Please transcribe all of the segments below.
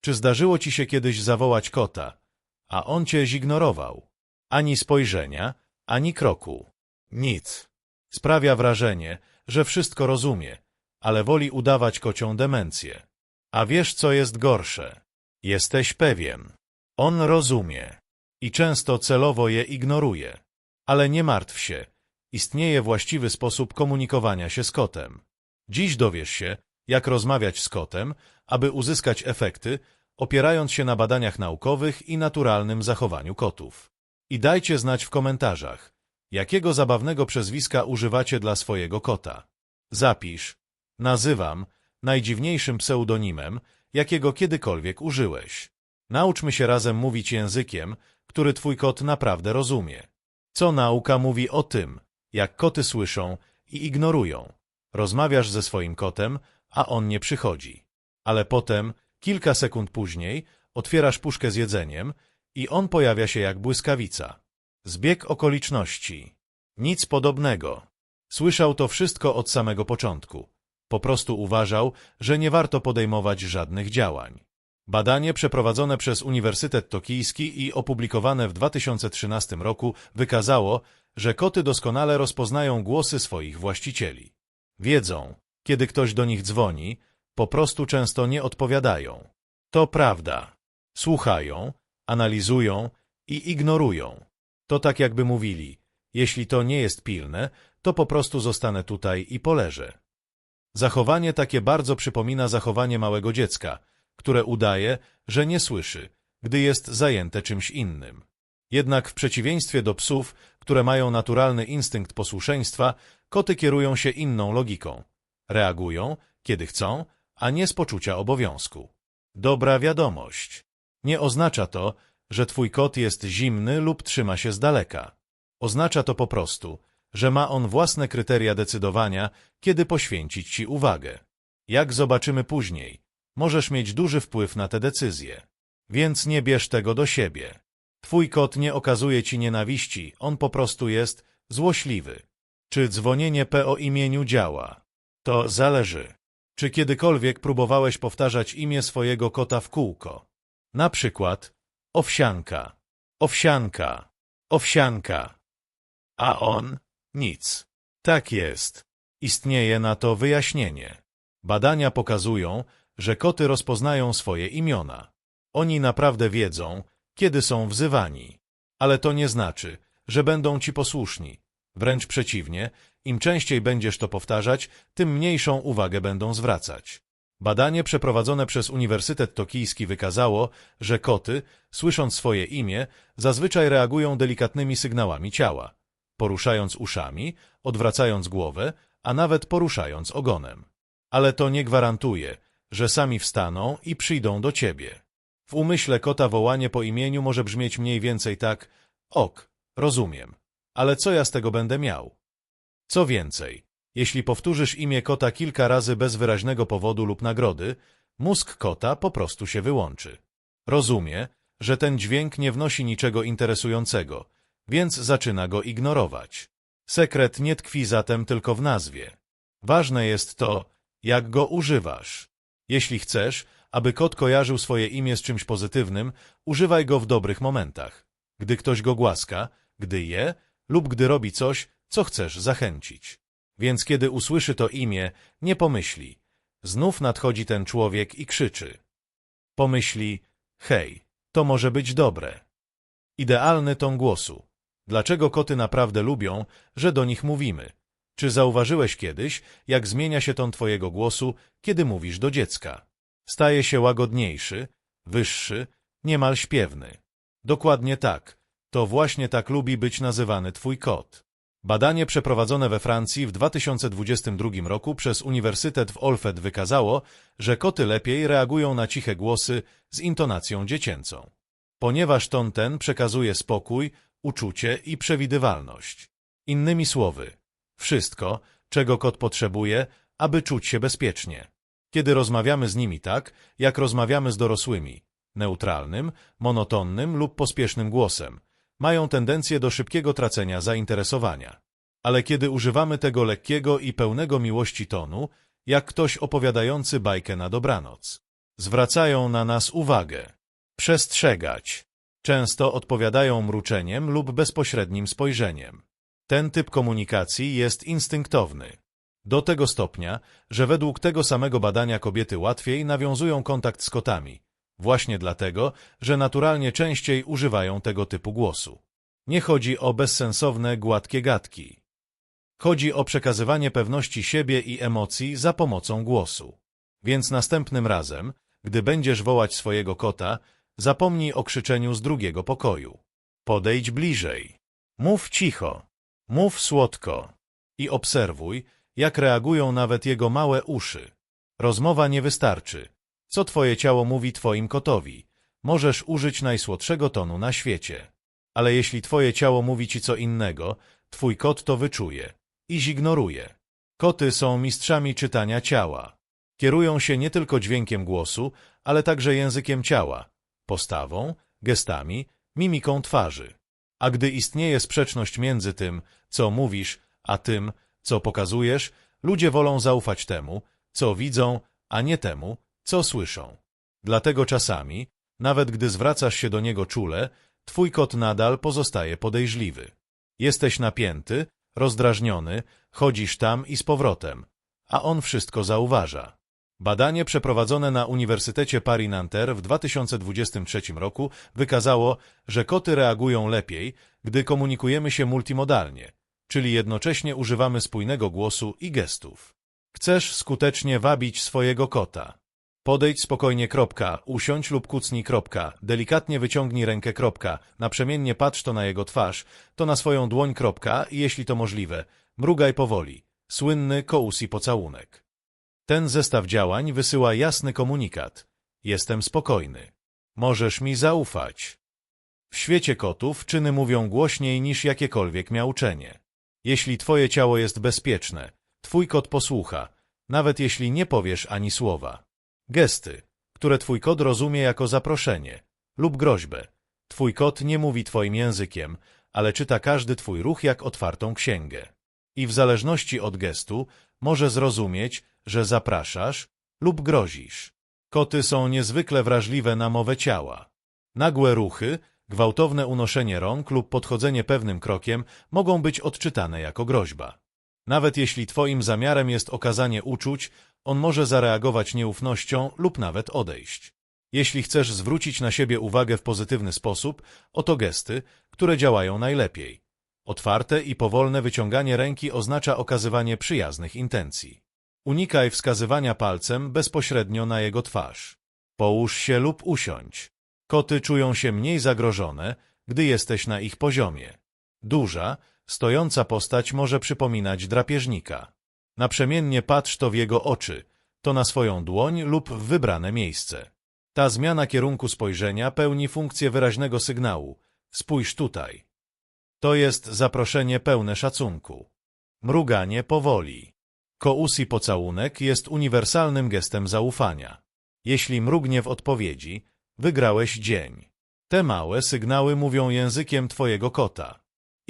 Czy zdarzyło ci się kiedyś zawołać kota, a on cię zignorował? Ani spojrzenia, ani kroku. Nic. Sprawia wrażenie, że wszystko rozumie, ale woli udawać kocią demencję. A wiesz, co jest gorsze? Jesteś pewien. On rozumie i często celowo je ignoruje. Ale nie martw się, istnieje właściwy sposób komunikowania się z kotem. Dziś dowiesz się, jak rozmawiać z kotem, aby uzyskać efekty, opierając się na badaniach naukowych i naturalnym zachowaniu kotów. I dajcie znać w komentarzach, jakiego zabawnego przezwiska używacie dla swojego kota. Zapisz, nazywam, najdziwniejszym pseudonimem, jakiego kiedykolwiek użyłeś. Nauczmy się razem mówić językiem, który twój kot naprawdę rozumie. Co nauka mówi o tym, jak koty słyszą i ignorują. Rozmawiasz ze swoim kotem, a on nie przychodzi. Ale potem, kilka sekund później, otwierasz puszkę z jedzeniem i on pojawia się jak błyskawica. Zbieg okoliczności. Nic podobnego. Słyszał to wszystko od samego początku. Po prostu uważał, że nie warto podejmować żadnych działań. Badanie przeprowadzone przez Uniwersytet Tokijski i opublikowane w 2013 roku wykazało, że koty doskonale rozpoznają głosy swoich właścicieli. Wiedzą, kiedy ktoś do nich dzwoni, po prostu często nie odpowiadają. To prawda. Słuchają, analizują i ignorują. To tak jakby mówili, jeśli to nie jest pilne, to po prostu zostanę tutaj i poleżę. Zachowanie takie bardzo przypomina zachowanie małego dziecka, które udaje, że nie słyszy, gdy jest zajęte czymś innym. Jednak w przeciwieństwie do psów, które mają naturalny instynkt posłuszeństwa, koty kierują się inną logiką. Reagują, kiedy chcą, a nie z poczucia obowiązku. Dobra wiadomość. Nie oznacza to, że twój kot jest zimny lub trzyma się z daleka. Oznacza to po prostu, że ma on własne kryteria decydowania, kiedy poświęcić ci uwagę. Jak zobaczymy później, możesz mieć duży wpływ na te decyzje. Więc nie bierz tego do siebie. Twój kot nie okazuje ci nienawiści, on po prostu jest złośliwy. Czy dzwonienie P o imieniu działa? To zależy. Czy kiedykolwiek próbowałeś powtarzać imię swojego kota w kółko? Na przykład owsianka, owsianka, owsianka. A on? Nic. Tak jest. Istnieje na to wyjaśnienie. Badania pokazują, że koty rozpoznają swoje imiona. Oni naprawdę wiedzą, kiedy są wzywani. Ale to nie znaczy, że będą ci posłuszni. Wręcz przeciwnie, im częściej będziesz to powtarzać, tym mniejszą uwagę będą zwracać. Badanie przeprowadzone przez Uniwersytet Tokijski wykazało, że koty, słysząc swoje imię, zazwyczaj reagują delikatnymi sygnałami ciała, poruszając uszami, odwracając głowę, a nawet poruszając ogonem. Ale to nie gwarantuje, że sami wstaną i przyjdą do ciebie. W umyśle kota wołanie po imieniu może brzmieć mniej więcej tak ok, rozumiem, ale co ja z tego będę miał? Co więcej, jeśli powtórzysz imię kota kilka razy bez wyraźnego powodu lub nagrody, mózg kota po prostu się wyłączy. Rozumie, że ten dźwięk nie wnosi niczego interesującego, więc zaczyna go ignorować. Sekret nie tkwi zatem tylko w nazwie. Ważne jest to, jak go używasz. Jeśli chcesz, aby kot kojarzył swoje imię z czymś pozytywnym, używaj go w dobrych momentach. Gdy ktoś go głaska, gdy je lub gdy robi coś, co chcesz zachęcić. Więc kiedy usłyszy to imię, nie pomyśli. Znów nadchodzi ten człowiek i krzyczy. Pomyśli, hej, to może być dobre. Idealny ton głosu. Dlaczego koty naprawdę lubią, że do nich mówimy? Czy zauważyłeś kiedyś, jak zmienia się ton twojego głosu, kiedy mówisz do dziecka? Staje się łagodniejszy, wyższy, niemal śpiewny. Dokładnie tak. To właśnie tak lubi być nazywany twój kot. Badanie przeprowadzone we Francji w 2022 roku przez Uniwersytet w Olfet wykazało, że koty lepiej reagują na ciche głosy z intonacją dziecięcą. Ponieważ ton ten przekazuje spokój, uczucie i przewidywalność. Innymi słowy, wszystko, czego kot potrzebuje, aby czuć się bezpiecznie. Kiedy rozmawiamy z nimi tak, jak rozmawiamy z dorosłymi, neutralnym, monotonnym lub pospiesznym głosem, mają tendencję do szybkiego tracenia zainteresowania. Ale kiedy używamy tego lekkiego i pełnego miłości tonu, jak ktoś opowiadający bajkę na dobranoc, Zwracają na nas uwagę. Przestrzegać. Często odpowiadają mruczeniem lub bezpośrednim spojrzeniem. Ten typ komunikacji jest instynktowny. Do tego stopnia, że według tego samego badania kobiety łatwiej nawiązują kontakt z kotami, właśnie dlatego, że naturalnie częściej używają tego typu głosu. Nie chodzi o bezsensowne, gładkie gadki. Chodzi o przekazywanie pewności siebie i emocji za pomocą głosu. Więc następnym razem, gdy będziesz wołać swojego kota, zapomnij o krzyczeniu z drugiego pokoju. Podejdź bliżej. Mów cicho. Mów słodko. I obserwuj, jak reagują nawet jego małe uszy. Rozmowa nie wystarczy. Co twoje ciało mówi twoim kotowi? Możesz użyć najsłodszego tonu na świecie. Ale jeśli twoje ciało mówi ci co innego, twój kot to wyczuje i zignoruje. Koty są mistrzami czytania ciała. Kierują się nie tylko dźwiękiem głosu, ale także językiem ciała, postawą, gestami, mimiką twarzy. A gdy istnieje sprzeczność między tym, co mówisz, a tym, co pokazujesz, ludzie wolą zaufać temu, co widzą, a nie temu, co słyszą. Dlatego czasami, nawet gdy zwracasz się do niego czule, twój kot nadal pozostaje podejrzliwy. Jesteś napięty, rozdrażniony, chodzisz tam i z powrotem, a on wszystko zauważa. Badanie przeprowadzone na Uniwersytecie Paris-Nanterre w 2023 roku wykazało, że koty reagują lepiej, gdy komunikujemy się multimodalnie, czyli jednocześnie używamy spójnego głosu i gestów. Chcesz skutecznie wabić swojego kota. Podejdź spokojnie, kropka, usiądź lub kucnij, kropka, delikatnie wyciągnij rękę, kropka, naprzemiennie patrz to na jego twarz, to na swoją dłoń, kropka, i jeśli to możliwe, mrugaj powoli. Słynny kołus i pocałunek. Ten zestaw działań wysyła jasny komunikat. Jestem spokojny. Możesz mi zaufać. W świecie kotów czyny mówią głośniej niż jakiekolwiek miauczenie. Jeśli twoje ciało jest bezpieczne, twój kot posłucha, nawet jeśli nie powiesz ani słowa. Gesty, które twój kot rozumie jako zaproszenie lub groźbę. Twój kot nie mówi twoim językiem, ale czyta każdy twój ruch jak otwartą księgę. I w zależności od gestu może zrozumieć, że zapraszasz lub grozisz. Koty są niezwykle wrażliwe na mowę ciała. Nagłe ruchy, gwałtowne unoszenie rąk lub podchodzenie pewnym krokiem mogą być odczytane jako groźba. Nawet jeśli twoim zamiarem jest okazanie uczuć, on może zareagować nieufnością lub nawet odejść. Jeśli chcesz zwrócić na siebie uwagę w pozytywny sposób, oto gesty, które działają najlepiej. Otwarte i powolne wyciąganie ręki oznacza okazywanie przyjaznych intencji. Unikaj wskazywania palcem bezpośrednio na jego twarz. Połóż się lub usiądź. Koty czują się mniej zagrożone, gdy jesteś na ich poziomie. Duża, stojąca postać może przypominać drapieżnika. Naprzemiennie patrz to w jego oczy, to na swoją dłoń lub w wybrane miejsce. Ta zmiana kierunku spojrzenia pełni funkcję wyraźnego sygnału. Spójrz tutaj. To jest zaproszenie pełne szacunku. Mruganie powoli. Kołus i pocałunek jest uniwersalnym gestem zaufania. Jeśli mrugnie w odpowiedzi, wygrałeś dzień. Te małe sygnały mówią językiem twojego kota.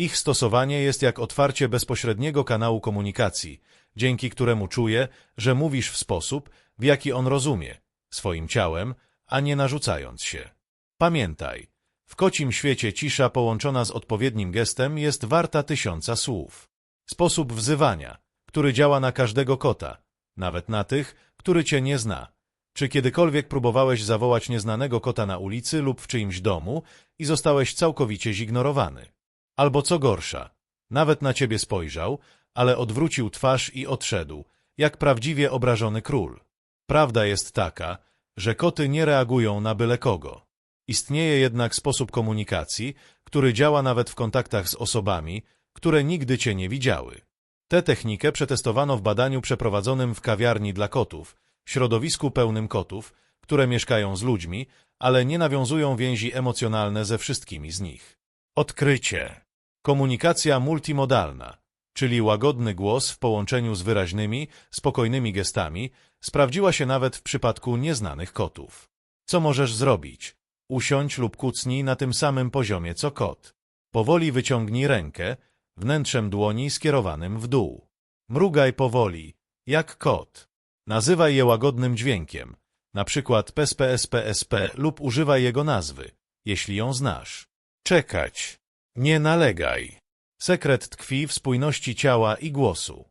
Ich stosowanie jest jak otwarcie bezpośredniego kanału komunikacji, dzięki któremu czuje, że mówisz w sposób, w jaki on rozumie, swoim ciałem, a nie narzucając się. Pamiętaj, w kocim świecie cisza połączona z odpowiednim gestem jest warta tysiąca słów. Sposób wzywania, który działa na każdego kota, nawet na tych, który cię nie zna. Czy kiedykolwiek próbowałeś zawołać nieznanego kota na ulicy lub w czyimś domu i zostałeś całkowicie zignorowany? Albo co gorsza, nawet na ciebie spojrzał, ale odwrócił twarz i odszedł, jak prawdziwie obrażony król. Prawda jest taka, że koty nie reagują na byle kogo. Istnieje jednak sposób komunikacji, który działa nawet w kontaktach z osobami, które nigdy cię nie widziały. Tę technikę przetestowano w badaniu przeprowadzonym w kawiarni dla kotów, środowisku pełnym kotów, które mieszkają z ludźmi, ale nie nawiązują więzi emocjonalne ze wszystkimi z nich. Odkrycie. Komunikacja multimodalna, czyli łagodny głos w połączeniu z wyraźnymi, spokojnymi gestami, sprawdziła się nawet w przypadku nieznanych kotów. Co możesz zrobić? Usiądź lub kucnij na tym samym poziomie co kot. Powoli wyciągnij rękę, wnętrzem dłoni skierowanym w dół. Mrugaj powoli, jak kot. Nazywaj je łagodnym dźwiękiem, na przykład PSPSPSP lub używaj jego nazwy, jeśli ją znasz. Czekać. Nie nalegaj. Sekret tkwi w spójności ciała i głosu.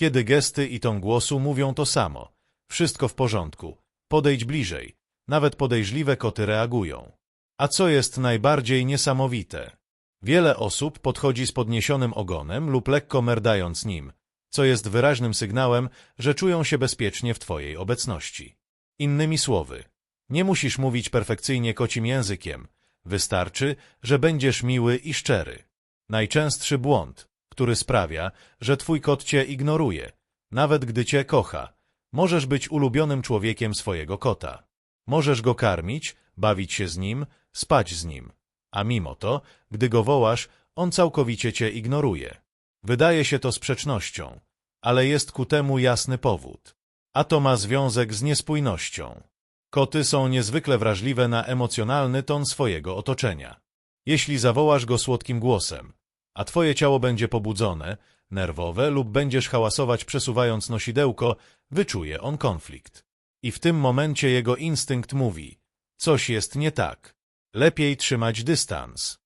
Kiedy gesty i ton głosu mówią to samo. Wszystko w porządku. Podejdź bliżej. Nawet podejrzliwe koty reagują. A co jest najbardziej niesamowite? Wiele osób podchodzi z podniesionym ogonem lub lekko merdając nim, co jest wyraźnym sygnałem, że czują się bezpiecznie w Twojej obecności. Innymi słowy, nie musisz mówić perfekcyjnie kocim językiem, wystarczy, że będziesz miły i szczery. Najczęstszy błąd, który sprawia, że Twój kot Cię ignoruje, nawet gdy Cię kocha. Możesz być ulubionym człowiekiem swojego kota. Możesz go karmić, bawić się z nim, spać z nim. A mimo to, gdy go wołasz, on całkowicie Cię ignoruje. Wydaje się to sprzecznością, ale jest ku temu jasny powód. A to ma związek z niespójnością. Koty są niezwykle wrażliwe na emocjonalny ton swojego otoczenia. Jeśli zawołasz go słodkim głosem, a twoje ciało będzie pobudzone, nerwowe lub będziesz hałasować przesuwając nosidełko, wyczuje on konflikt. I w tym momencie jego instynkt mówi, coś jest nie tak, lepiej trzymać dystans.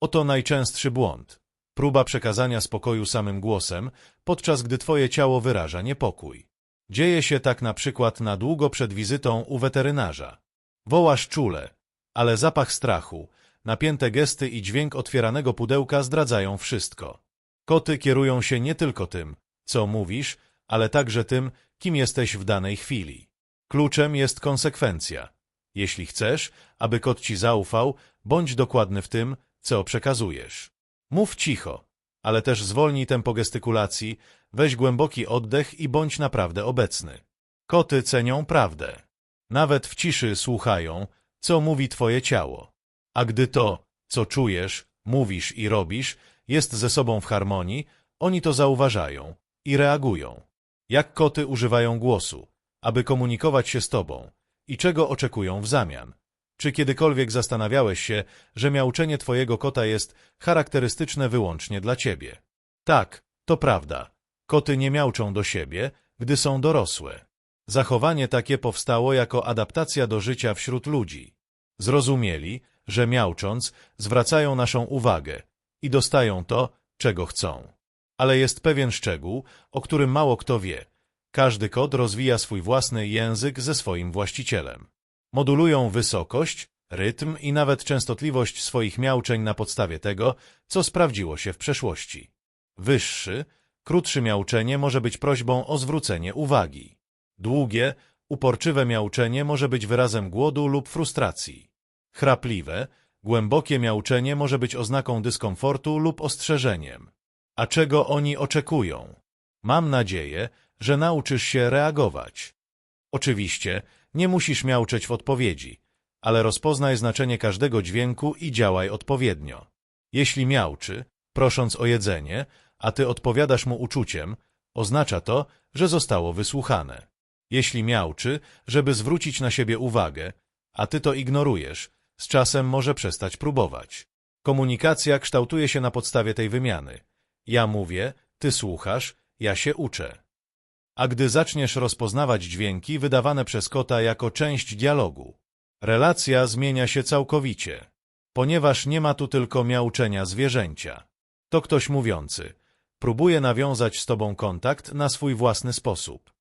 Oto najczęstszy błąd. Próba przekazania spokoju samym głosem, podczas gdy twoje ciało wyraża niepokój. Dzieje się tak na przykład na długo przed wizytą u weterynarza. Wołasz czule, ale zapach strachu, napięte gesty i dźwięk otwieranego pudełka zdradzają wszystko. Koty kierują się nie tylko tym, co mówisz, ale także tym, kim jesteś w danej chwili. Kluczem jest konsekwencja. Jeśli chcesz, aby kot ci zaufał, bądź dokładny w tym, co przekazujesz. Mów cicho, ale też zwolnij tempo gestykulacji, weź głęboki oddech i bądź naprawdę obecny. Koty cenią prawdę. Nawet w ciszy słuchają, co mówi twoje ciało. A gdy to, co czujesz, mówisz i robisz, jest ze sobą w harmonii, oni to zauważają i reagują. Jak koty używają głosu, aby komunikować się z tobą i czego oczekują w zamian. Czy kiedykolwiek zastanawiałeś się, że miauczenie twojego kota jest charakterystyczne wyłącznie dla ciebie? Tak, to prawda. Koty nie miauczą do siebie, gdy są dorosłe. Zachowanie takie powstało jako adaptacja do życia wśród ludzi. Zrozumieli, że miaucząc zwracają naszą uwagę i dostają to, czego chcą. Ale jest pewien szczegół, o którym mało kto wie. Każdy kot rozwija swój własny język ze swoim właścicielem. Modulują wysokość, rytm i nawet częstotliwość swoich miauczeń na podstawie tego, co sprawdziło się w przeszłości. Wyższy, krótszy miauczenie może być prośbą o zwrócenie uwagi. Długie, uporczywe miauczenie może być wyrazem głodu lub frustracji. Chrapliwe, głębokie miauczenie może być oznaką dyskomfortu lub ostrzeżeniem. A czego oni oczekują? Mam nadzieję, że nauczysz się reagować. Oczywiście, nie musisz miauczeć w odpowiedzi, ale rozpoznaj znaczenie każdego dźwięku i działaj odpowiednio. Jeśli miauczy, prosząc o jedzenie, a ty odpowiadasz mu uczuciem, oznacza to, że zostało wysłuchane. Jeśli miauczy, żeby zwrócić na siebie uwagę, a ty to ignorujesz, z czasem może przestać próbować. Komunikacja kształtuje się na podstawie tej wymiany. Ja mówię, ty słuchasz, ja się uczę. A gdy zaczniesz rozpoznawać dźwięki wydawane przez kota jako część dialogu, relacja zmienia się całkowicie, ponieważ nie ma tu tylko miauczenia zwierzęcia. To ktoś mówiący, próbuje nawiązać z tobą kontakt na swój własny sposób.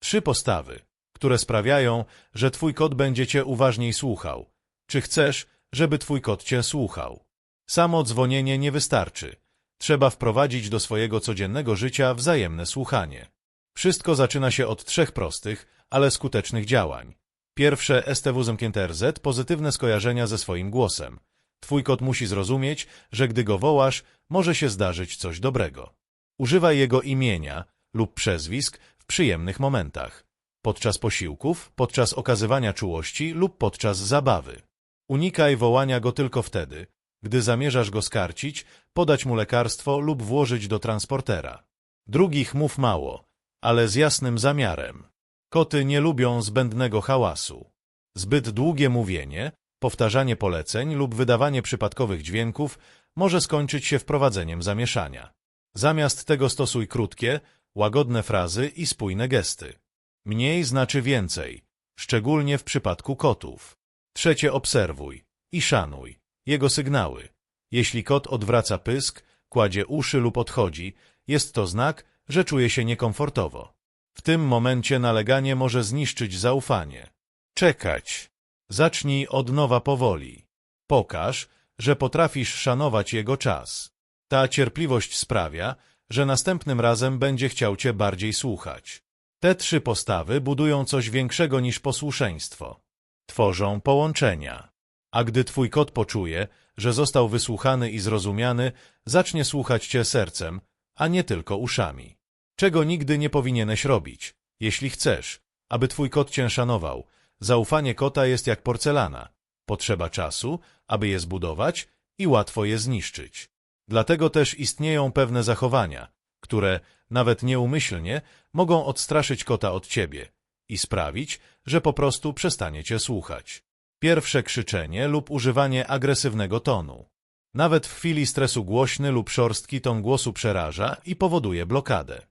Trzy postawy, które sprawiają, że twój kot będzie cię uważniej słuchał. Czy chcesz, żeby twój kot cię słuchał? Samo dzwonienie nie wystarczy. Trzeba wprowadzić do swojego codziennego życia wzajemne słuchanie. Wszystko zaczyna się od trzech prostych, ale skutecznych działań. Pierwsze STW zamknięte RZ pozytywne skojarzenia ze swoim głosem. Twój kot musi zrozumieć, że gdy go wołasz, może się zdarzyć coś dobrego. Używaj jego imienia lub przezwisk w przyjemnych momentach. Podczas posiłków, podczas okazywania czułości lub podczas zabawy. Unikaj wołania go tylko wtedy, gdy zamierzasz go skarcić, podać mu lekarstwo lub włożyć do transportera. Drugich mów mało, ale z jasnym zamiarem. Koty nie lubią zbędnego hałasu. Zbyt długie mówienie, powtarzanie poleceń lub wydawanie przypadkowych dźwięków może skończyć się wprowadzeniem zamieszania. Zamiast tego stosuj krótkie, łagodne frazy i spójne gesty. Mniej znaczy więcej. szczególnie w przypadku kotów. Trzecie obserwuj i szanuj jego sygnały. Jeśli kot odwraca pysk, kładzie uszy lub odchodzi, jest to znak, że czuje się niekomfortowo. W tym momencie naleganie może zniszczyć zaufanie. Czekać. Zacznij od nowa powoli. Pokaż, że potrafisz szanować jego czas. Ta cierpliwość sprawia, że następnym razem będzie chciał cię bardziej słuchać. Te trzy postawy budują coś większego niż posłuszeństwo. Tworzą połączenia. A gdy twój kot poczuje, że został wysłuchany i zrozumiany, zacznie słuchać cię sercem, a nie tylko uszami. Czego nigdy nie powinieneś robić, jeśli chcesz, aby twój kot cię szanował. Zaufanie kota jest jak porcelana. Potrzeba czasu, aby je zbudować i łatwo je zniszczyć. Dlatego też istnieją pewne zachowania, które, nawet nieumyślnie, mogą odstraszyć kota od ciebie i sprawić, że po prostu przestanie cię słuchać. Pierwsze krzyczenie lub używanie agresywnego tonu. Nawet w chwili stresu głośny lub szorstki ton głosu przeraża i powoduje blokadę.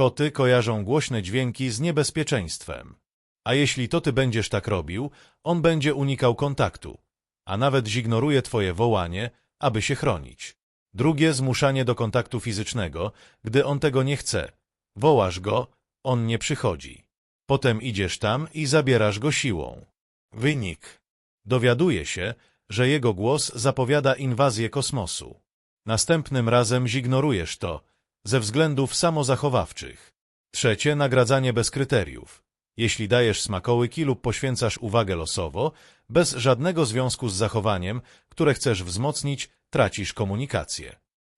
Koty kojarzą głośne dźwięki z niebezpieczeństwem. A jeśli to ty będziesz tak robił, on będzie unikał kontaktu, a nawet zignoruje twoje wołanie, aby się chronić. Drugie zmuszanie do kontaktu fizycznego, gdy on tego nie chce. Wołasz go, on nie przychodzi. Potem idziesz tam i zabierasz go siłą. Wynik. Dowiaduje się, że jego głos zapowiada inwazję kosmosu. Następnym razem zignorujesz to, ze względów samozachowawczych. Trzecie, nagradzanie bez kryteriów. Jeśli dajesz smakołyki lub poświęcasz uwagę losowo, bez żadnego związku z zachowaniem, które chcesz wzmocnić, tracisz komunikację.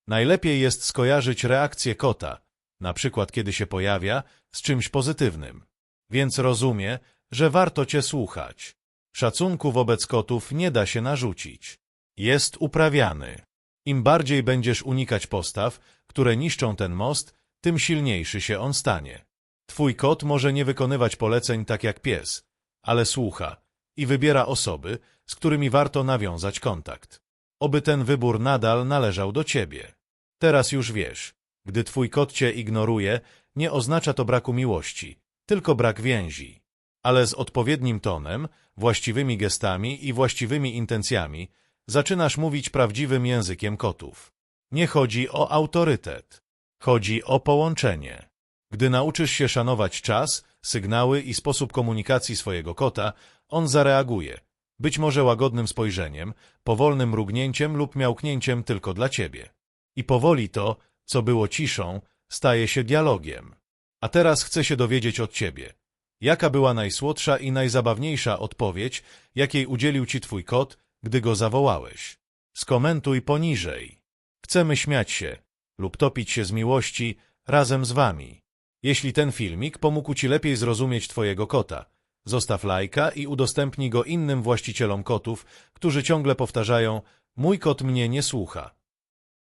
Najlepiej jest skojarzyć reakcję kota, na przykład kiedy się pojawia, z czymś pozytywnym. Więc rozumie, że warto cię słuchać. Szacunku wobec kotów nie da się narzucić. Jest uprawiany. Im bardziej będziesz unikać postaw, które niszczą ten most, tym silniejszy się on stanie. Twój kot może nie wykonywać poleceń tak jak pies, ale słucha i wybiera osoby, z którymi warto nawiązać kontakt. Oby ten wybór nadal należał do ciebie. Teraz już wiesz, gdy twój kot cię ignoruje, nie oznacza to braku miłości, tylko brak więzi. Ale z odpowiednim tonem, właściwymi gestami i właściwymi intencjami zaczynasz mówić prawdziwym językiem kotów. Nie chodzi o autorytet, chodzi o połączenie. Gdy nauczysz się szanować czas, sygnały i sposób komunikacji swojego kota, on zareaguje, być może łagodnym spojrzeniem, powolnym mrugnięciem lub miałknięciem tylko dla ciebie. I powoli to, co było ciszą, staje się dialogiem. A teraz chcę się dowiedzieć od ciebie. Jaka była najsłodsza i najzabawniejsza odpowiedź, jakiej udzielił ci twój kot, gdy go zawołałeś? Skomentuj poniżej. Chcemy śmiać się lub topić się z miłości razem z wami. Jeśli ten filmik pomógł ci lepiej zrozumieć twojego kota, zostaw lajka i udostępnij go innym właścicielom kotów, którzy ciągle powtarzają mój kot mnie nie słucha.